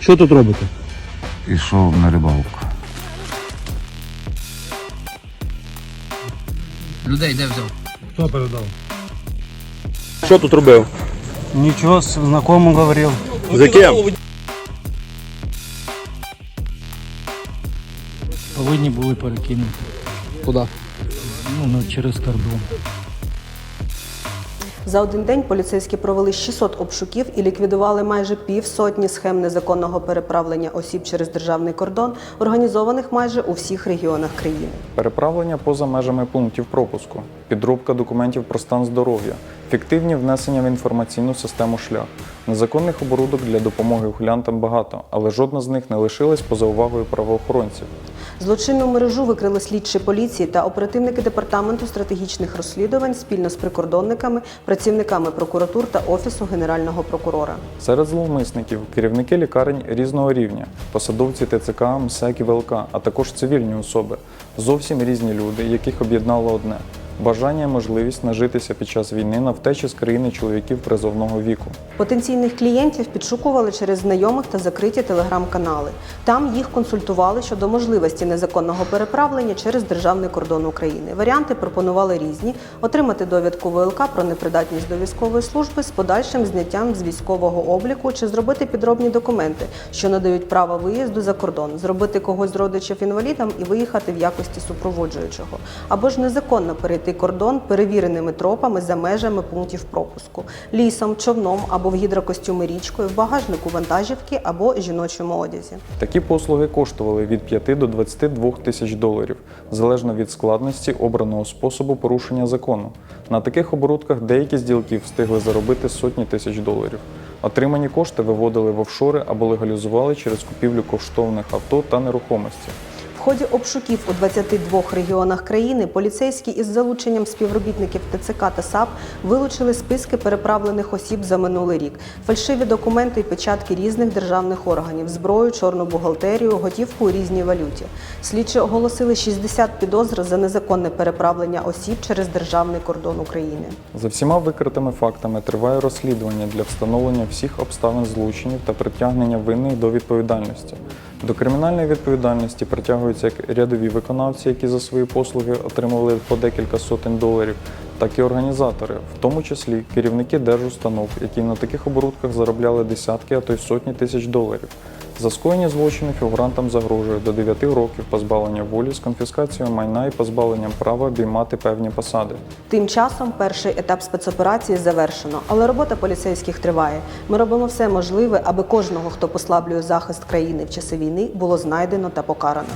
Що тут робите? Пішов на рибалку. Людей де взяв? Хто передав? Що тут робив? Ничего, с знакомым говорил. За ким? Повинні були перекинути. Куди? Ну, ну, через кордон. За один день поліцейські провели 600 обшуків і ліквідували майже півсотні схем незаконного переправлення осіб через державний кордон, організованих майже у всіх регіонах країни. Переправлення поза межами пунктів пропуску, підробка документів про стан здоров'я, фіктивні внесення в інформаційну систему шлях. Незаконних оборудок для допомоги ухилянтам багато, але жодна з них не лишилась поза увагою правоохоронців. Злочинну мережу викрили слідчі поліції та оперативники департаменту стратегічних розслідувань спільно з прикордонниками, працівниками прокуратур та офісу генерального прокурора. Серед зловмисників керівники лікарень різного рівня, посадовці ТЦК, МСЕК і ВЛК, а також цивільні особи, зовсім різні люди, яких об'єднало одне бажання можливість нажитися під час війни на втечі з країни чоловіків призовного віку. Потенційних клієнтів підшукували через знайомих та закриті телеграм-канали. Там їх консультували щодо можливості незаконного переправлення через державний кордон України. Варіанти пропонували різні: отримати довідку ВЛК про непридатність до військової служби з подальшим зняттям з військового обліку чи зробити підробні документи, що надають право виїзду за кордон, зробити когось з родичів інвалідам і виїхати в якості супроводжуючого, або ж незаконно перейти кордон перевіреними тропами за межами пунктів пропуску, лісом, човном або в гідрокостюмі річкою, в багажнику вантажівки або жіночому одязі. Такі послуги коштували від 5 до 22 тисяч доларів, залежно від складності обраного способу порушення закону. На таких оборудках деякі з ділків встигли заробити сотні тисяч доларів. Отримані кошти виводили в офшори або легалізували через купівлю коштовних авто та нерухомості. В ході обшуків у 22 регіонах країни поліцейські із залученням співробітників ТЦК та САП вилучили списки переправлених осіб за минулий рік, фальшиві документи і печатки різних державних органів, зброю, чорну бухгалтерію, готівку у різній валюті. Слідчі оголосили 60 підозр за незаконне переправлення осіб через державний кордон України. За всіма викритими фактами триває розслідування для встановлення всіх обставин злочинів та притягнення винних до відповідальності. До кримінальної відповідальності притягуються як рядові виконавці, які за свої послуги отримували по декілька сотень доларів, так і організатори, в тому числі керівники держустанов, які на таких оборудках заробляли десятки, а то й сотні тисяч доларів. За скоєння злочину фігурантам загрожує до 9 років позбавлення волі з конфіскацією майна і позбавленням права обіймати певні посади. Тим часом перший етап спецоперації завершено, але робота поліцейських триває. Ми робимо все можливе, аби кожного, хто послаблює захист країни в часи війни, було знайдено та покарано.